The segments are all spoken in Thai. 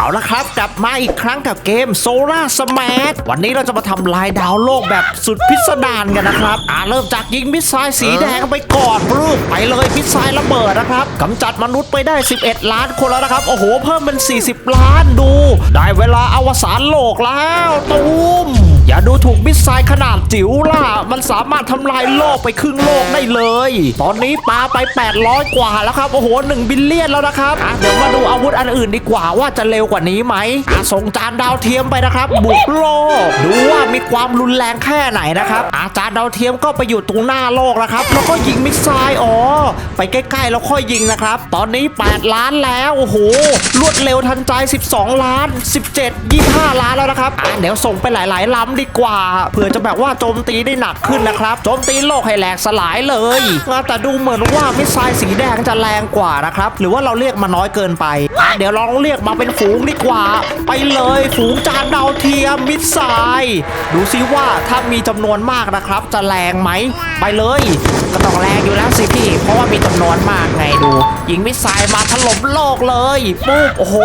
เอาละครับ กลับมาอีกครั้งกับเกมโซล่าสมาร์ทวันนี้เราจะมาทำลายดาวโลกแบบสุดพิสดารกันนะครับ อ่าเริ่มจากยิงมิสไซล์สีแดงไปก่อนรูปไปเลยมิสไซล์ระเบิดนะครับกำจัดมนุษย์ไปได้ 11 ล้านคนแล้วนะครับ โอ้โห เพิ่มเป็น 40 ล้านดู เวลาอวสานโลกแล้วตูมอย่าดูถูกมิสไซล์ขนาดจิ๋วล่ะ มันสามารถทำลายโลกไปครึ่งโลกได้เลย ตอนนี้ปาไป 800 กว่าแล้วครับ โอ้โห1บิลเลียนแล้วนะครับอะเดี๋ยวมาดูอาวุธอันอื่นดีกว่าว่าจะเร็วกว่านี้ไหมอะส่งจานดาวเทียมไปนะครับ บุกโลก ดูว่ามีความรุนแรงแค่ไหนนะครับ อาจารย์ดาวเทียมก็ไปอยู่ตรงหน้าโลกนะครับ แล้วก็ยิงมิสไซล์อ๋อ ไปใกล้ๆแล้วค่อยยิงนะครับ ตอนนี้ 8 ล้านแล้ว โอ้โห รวดเร็วทันใจ 12 ล้าน17 25 ล้านแล้วนะครับอะเดี๋ยวส่งไปหลาย ๆลำดีกว่า เผื่อจะแบบว่าโจมตีได้หนักขึ้นนะครับ โจมตีโลกให้แหลกสลายเลยแต่ดูเหมือนว่ามิสไซล์สีแดงจะแรงกว่านะครับ หรือว่าเราเรียกมาน้อยเกินไปอะเดี๋ยวลองเรียกมาเป็นฝูงดีกว่า ไปเลยฝูงจานดาวเทียมมิสไซล์ดูซิว่าถ้ามีจำนวนมากนะครับ จะแรงไหมไปเลยก็ต้องแรงอยู่แล้วสิพี่ เพราะว่ามีจำนวนมากไงดู ยิงมิสไซล์มาถล่มโลกเลยปุ๊บโอ้โห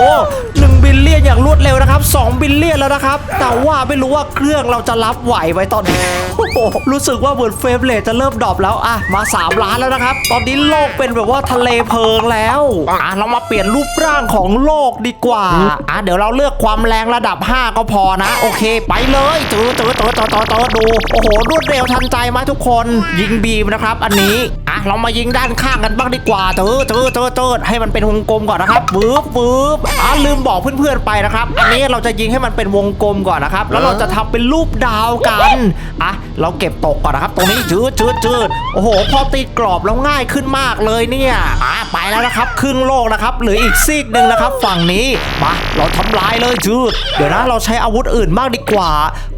1บิลเลียนอย่างรวดเร็วนะครับ2บิลเลียนแล้วนะครับ แต่ว่าไม่รู้ว่าเครื่องเราจะรับไหวไว้ตอนนี้โอ้โหรู้สึกว่าเหมือนเฟรมเรทจะเริ่มดรอปแล้วอะมา 3 ล้านแล้วนะครับ ตอนนี้โลกเป็นแบบว่าทะเลเพลิงแล้วอะเรามาเปลี่ยนรูปร่างของโลกดีกว่าอะเดี๋ยวเราเลือกความแรงระดับ 5 ก็พอนะ โอเค ไปเลยเจอเจอเจอเจอเจอเจอดูโอ้โหรวดเร็วทันใจไหมทุกคนยิงบีมนะครับ อันนี้อะเรามายิงด้านข้างกันบ้างดีกว่าเจอเจอเจอเจอให้มันเป็นวงกลมก่อนนะครับปึ๊บปึ๊บอะลืมบอกเพื่อนๆไปนะครับ อันนี้เราจะยิงให้มันเป็นวงกลมก่อนนะครับ แล้วเราจะทำเป็นรูปดาวกันอะเราเก็บตกก่อนนะครับ ตรงนี้จืดจืดจืดโอ้โห พอตีกรอบแล้วง่ายขึ้นมากเลยเนี่ยอะไปแล้วนะครับ ครึ่งโลกนะครับเหลืออีกซีกหนึ่งนะครับ ฝั่งนี้มาเราทำลายเลยจืดเดี๋ยวนะเราใช้อาวุธอื่นมากดีกว่า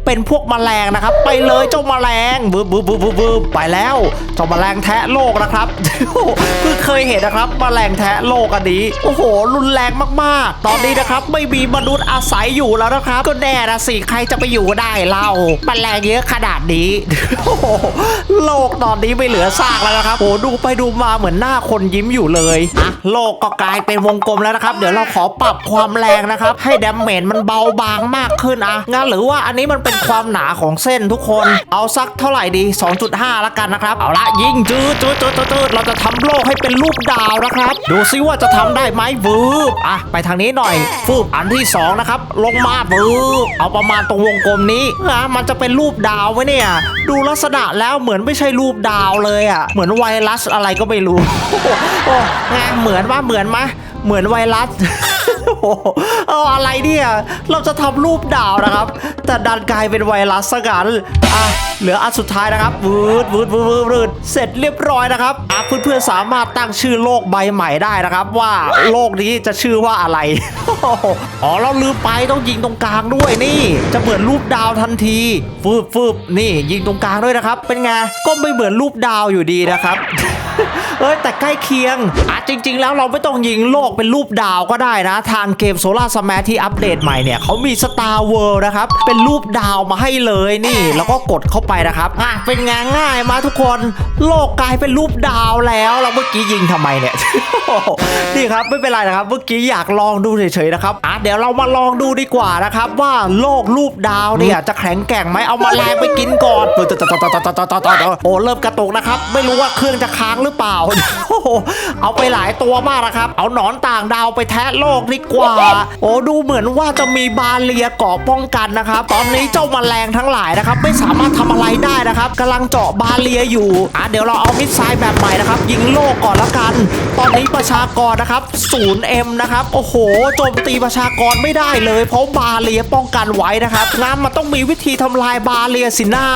เป็นพวกแมลงนะครับ ไปเลยเจ้าแมลงบึบบึบบึบบึบบึบไปแล้วเจ้าแมลงแทะโลกนะครับเพิ่งเคยเห็นนะครับแมลงแทะโลกอันนี้โอ้โห รุนแรงมากๆ ตอนนี้นะครับ ไม่มีมนุษย์อาศัยอยู่แล้วนะครับ ก็แน่นะสิใครจะไปอยู่ได้เล่าแมลงเยอะขนาดนี้โอ้โหโลกตอนนี้ไม่เหลือซากแล้วนะครับโอ้ดูไปดูมาเหมือนหน้าคนยิ้มอยู่เลยอะโลกก็กลายเป็นวงกลมแล้วนะครับ เดี๋ยวเราขอปรับความแรงนะครับ ให้ดาเมจมันเบาบางมากขึ้นอะงั้นหรือว่าอันนี้มันเป็นความหนาของเส้นทุกคน เอาสักเท่าไหร่ดี 2.5 ละกันนะครับ เอาละยิงจืดจืดจืดจืดเราจะทำโลกให้เป็นรูปดาวนะครับ ดูซิว่าจะทำได้ไหมวืบอะไปทางนี้หน่อยฟืบอันที่สองนะครับลงมาวืบเอาประมาณตรงวงกลมนี้นะมันจะเป็นรูปดาวไหมเนี่ย ดูลักษณะแล้วเหมือนไม่ใช่รูปดาวเลยอะเหมือนไวรัสอะไรก็ไม่รู้โอ้ไงเหมือนว่าเหมือนไหม เหมือนไวรัส โอ้โหเอาอะไรเนี่ย เราจะทำรูปดาวนะครับ แต่ดันกลายเป็นไวรัสซะงั้นอะเหลืออันสุดท้ายนะครับวืดวืดวืดวืดวืดเสร็จเรียบร้อยนะครับอะเพื่อนๆสามารถตั้งชื่อโลกใบใหม่ได้นะครับ ว่าโลกนี้จะชื่อว่าอะไร อ๋อเราลืมไปต้องยิงตรงกลางด้วยนี่ จะเหมือนรูปดาวทันทีฟืบฟืบนี่ ยิงตรงกลางด้วยนะครับ เป็นไงก็ไม่เหมือนรูปดาวอยู่ดีนะครับ เอ้ยแต่ใกล้เคียงอะจริง ๆ แล้วเราไม่ต้องยิงโลกเป็นรูปดาวก็ได้นะ ทางเกมโซลาร์สมาที่อัปเดตใหม่เนี่ยเขามี Star World นะครับ เป็นรูปดาวมาให้เลยนี่ แล้วก็กดเข้าไปนะครับอะเป็นงานง่ายมาทุกคน โลกกลายเป็นรูปดาวแล้วเราเมื่อกี้ยิงทำไมเนี่ยนี่ครับไม่เป็นไรนะครับ เมื่อกี้อยากลองดูเฉยๆนะครับอะเดี๋ยวเรามาลองดูดีกว่านะครับว่าโลกรูปดาวเนี่ยจะแข็งแกร่งไหมเอามาแรงไปกินก่อนโอ้เริ่มกระตุกนะครับ ไม่รู้ว่าเครื่องจะค้างหรือเปล่าโอ้โหเอาไปหลายตัวมากนะครับ เอาหนอนต่างดาวไปแทะโลกดีกว่า โอ้ดูเหมือนว่าจะมีบาเรียเกาะป้องกันนะครับ ตอนนี้เจ้าแมลงทั้งหลายนะครับ ไม่สามารถทำอะไรได้นะครับกำลังเจาะบาเรียอยู่อะเดี๋ยวเราเอามิสไซล์แบบใหม่นะครับ ยิงโลกก่อนละกัน ตอนนี้ประชากรนะครับ 0M นะครับ โอ้โหโจมตีประชากรไม่ได้เลย เพราะบาเรียป้องกันไว้นะครับงั้นมันต้องมีวิธีทำลายบาเรียสินะ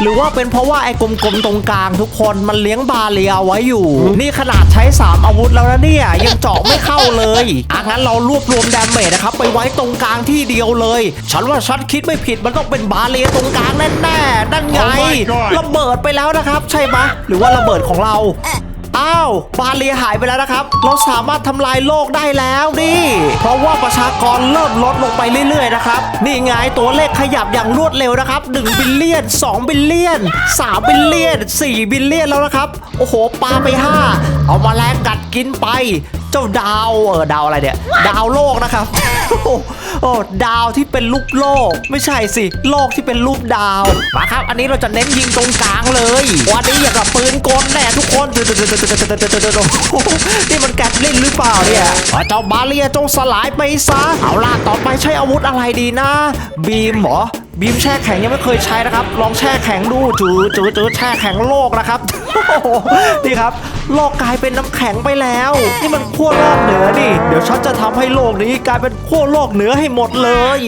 หรือว่าเป็นเพราะว่าไอ้กลมๆตรงกลางทุกคนมันเลี้ยงบาเรียไว้อยู่ นี่ขนาดใช้ 3 อาวุธแล้วนะเนี่ย ยังเจาะไม่เข้าเลยอะงั้นเรารวบรวมดาเมจนะครับ ไปไว้ตรงกลางที่เดียวเลย ฉันว่าฉันคิดไม่ผิดมันต้องเป็นบาเรียตรงกลางแน่ๆนั่นไง Oh my God ระเบิดไปแล้วนะครับ ใช่ไหมหรือว่าระเบิดของเรา อ้าว บาเลียหายไปแล้วนะครับ เราสามารถทำลายโลกได้แล้วนี่ เพราะว่าประชากรเริ่มลดลงไปเรื่อยๆนะครับ นี่ไงตัวเลขขยับอย่างรวดเร็วนะครับ1บิลเลียน2บิลเลียน3บิลเลียน4บิลเลียนแล้วนะครับ โอ้โหปาไป 5 เอามาแลกกัดกินไป เจ้าดาวเออดาวอะไรเนี่ย ดาวโลกนะครับโอ้โหโอ้ดาวที่เป็นรูปโลก ไม่ใช่สิ โลกที่เป็นรูปดาวมาครับ อันนี้เราจะเน้นยิงตรงกลางเลยวันนี้อย่างกับปืนกลแน่ทุกคนโอ้โหนี่มันแกดเล่นหรือเปล่าเนี่ยเอาเจ้าบาเลียจงสลายไปซะเอาล่ะต่อไปใช้อาวุธอะไรดีนะ บีมเหรอ บีมแช่แข็งยังไม่เคยใช้นะครับ ลองแช่แข็งดูจูจูจูแช่แข็งโลกนะครับนี่ครับโลกกลายเป็นน้ำแข็งไปแล้ว นี่มันขั้วโลกเหนือนี่ เดี๋ยวฉันจะทำให้โลกนี้กลายเป็นขั้วโลกเหนือให้หมดเลย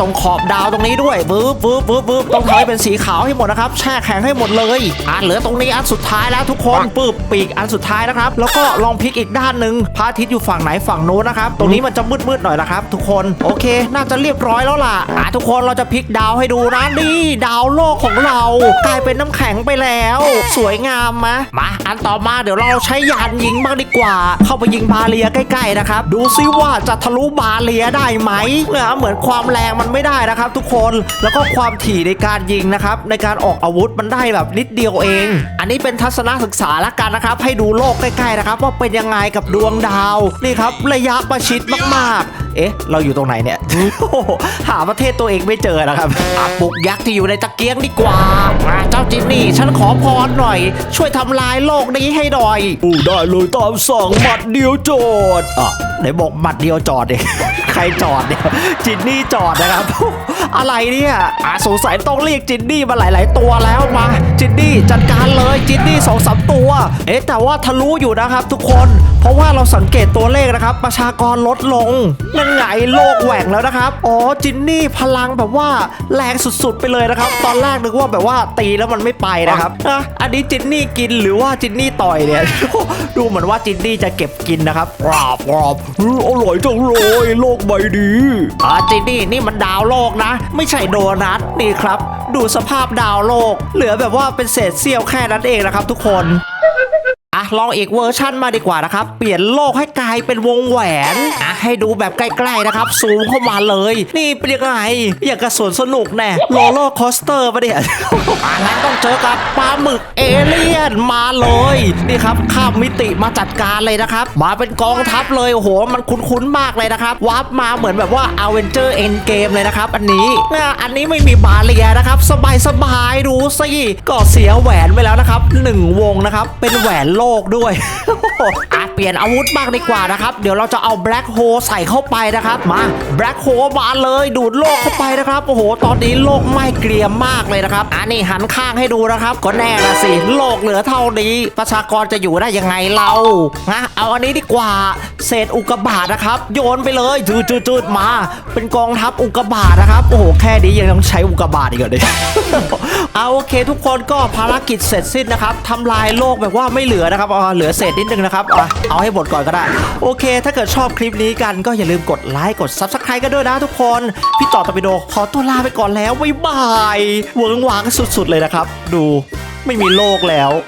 ตรงขอบดาวตรงนี้ด้วยบึ๊บบึ๊บบึ๊บบึ๊บต้องทำให้เป็นสีขาวให้หมดนะครับ แช่แข็งให้หมดเลยอะเหลือตรงนี้อันสุดท้ายแล้วทุกคนปึ๊บปีกอันสุดท้ายนะครับ แล้วก็ลองพลิกอีกด้านหนึ่งพระอาทิตย์อยู่ฝั่งไหนฝั่งโน้นนะครับ ตรงนี้มันจะมืดๆหน่อยนะครับ ทุกคนโอเค น่าจะเรียบร้อยแล้วล่ะอะทุกคนเราจะพลิกดาวให้ดูนะนี่ดาวโลกของเรา กลายเป็นน้ำแข็งไปแล้ว สวยงามมะมาอันต่อมาเดี๋ยวเราใช้ยานยิงบ้างดีกว่า เข้าไปยิงบาเลียใกล้ๆนะครับ ดูซิว่าจะทะลุบาเลียได้ไหมเนี่ยเหมือนความแรงมันไม่ได้นะครับ ทุกคนแล้วก็ความถี่ในการยิงนะครับในการออกอาวุธมันได้แบบนิดเดียวเอง อันนี้เป็นทัศนศึกษาละกันนะครับ ให้ดูโลกใกล้ๆนะครับ ว่าเป็นยังไงกับดวงดาวนี่ครับระยะประชิดมากๆ เอ๊ะ เราอยู่ตรงไหนเนี่ย หาประเทศตัวเองไม่เจอนะครับอาปุกยักษ์ที่อยู่ในตะเกียงดีกว่าอะเจ้าจินนี่ฉันขอพรหน่อย ช่วยทำลายโลกนี้ให้หน่อยอู้ได้เลยตามสั่งหมัดเดียวจอดอะไหนบอกหมัดเดียวจอดเองใครจอดเนี่ยจินนี่จอดนะครับ อะไรเนี่ยอะสงสัยต้องเรียกจินนี่มาหลาย ๆ ตัวแล้วมาจินนี่จัดการเลยจินนี่สองสามตัว เอ๊ะแต่ว่าทะลุอยู่นะครับ ทุกคน เพราะว่าเราสังเกตตัวเลขนะครับ ประชากรลดลงนั่นไงโลกแหว่งแล้วนะครับอ๋อจินนี่พลังแบบว่าแรงสุด ๆ ไปเลยนะครับ ตอนแรกนึกว่าแบบว่าตีแล้วมันไม่ไปนะครับอะอันนี้จินนี่กินหรือว่าจินนี่ต่อยเนี่ยดูเหมือนว่าจินนี่จะเก็บกินนะครับกรอบกรอบอื้ออร่อยจังเลยโลกใบนี้อ่าจินนี่นี่มันดาวโลกนะไม่ใช่โดนัทนี่ครับ ดูสภาพดาวโลก เหลือแบบว่าเป็นเศษเสี้ยวแค่นั้นเองนะครับทุกคน ลองอีกเวอร์ชั่นมาดีกว่านะครับ เปลี่ยนโลกให้กลายเป็นวงแหวนอะให้ดูแบบใกล้ๆนะครับ ซูมเข้ามาเลย นี่เป็นยังไงอย่างกระสวนสนุกแน่โรลเลอร์คอสเตอร์ปะเนี่ยอะงั้นต้องเจอกับปลาหมึกเอเลี่ยนมาเลย นี่ครับข้ามมิติมาจัดการเลยนะครับ มาเป็นกองทัพเลยโอ้โหมันคุ้นๆมากเลยนะครับวาร์ปมาเหมือนแบบว่าอเวนเจอร์เอ็นเกมเลยนะครับ อันนี้อันนี้ไม่มีบาเรียนะครับ สบายๆดูสิก็เสียแหวนไปแล้วนะครับหนึ่งวงนะครับ เป็นแหวนโลกด้วยอะเปลี่ยนอาวุธบ้างดีกว่านะครับ เดี๋ยวเราจะเอาแบล็คโฮใส่เข้าไปนะครับ มาแบล็คโฮมาเลยดูดโลกเข้าไปนะครับ โอ้โห ตอนนี้โลกไหม้เกรียมมากเลยนะครับอันนี้หันข้างให้ดูนะครับ ก็แน่ละสิ โลกเหลือเท่านี้ ประชากรจะอยู่ได้ยังไงเรานะเอาอันนี้ดีกว่า เศษอุกกาบาตนะครับ โยนไปเลยจืดจืดๆๆมา เป็นกองทัพอุกกาบาตนะครับ โอ้โห แค่นี้ยังต้องใช้อุกกาบาตอีกเหรอเนี่ยเอาโอเคทุกคนก็ภารกิจเสร็จสิ้นนะครับทำลายโลกแบบว่าไม่เหลือนะครับเอาเหลือเศษนิดนึงนะครับเอาเอาให้หมดก่อนก็ได้ โอเค ถ้าเกิดชอบคลิปนี้กันก็อย่าลืมกดไลค์กด s u b สไครต์กันด้วยนะทุกคน พี่ต่อตะปิโดขอตัวลาไปก่อนแล้วบ๊ายบายเวิร์งวางสุดๆเลยนะครับ ดูไม่มีโลกแล้ว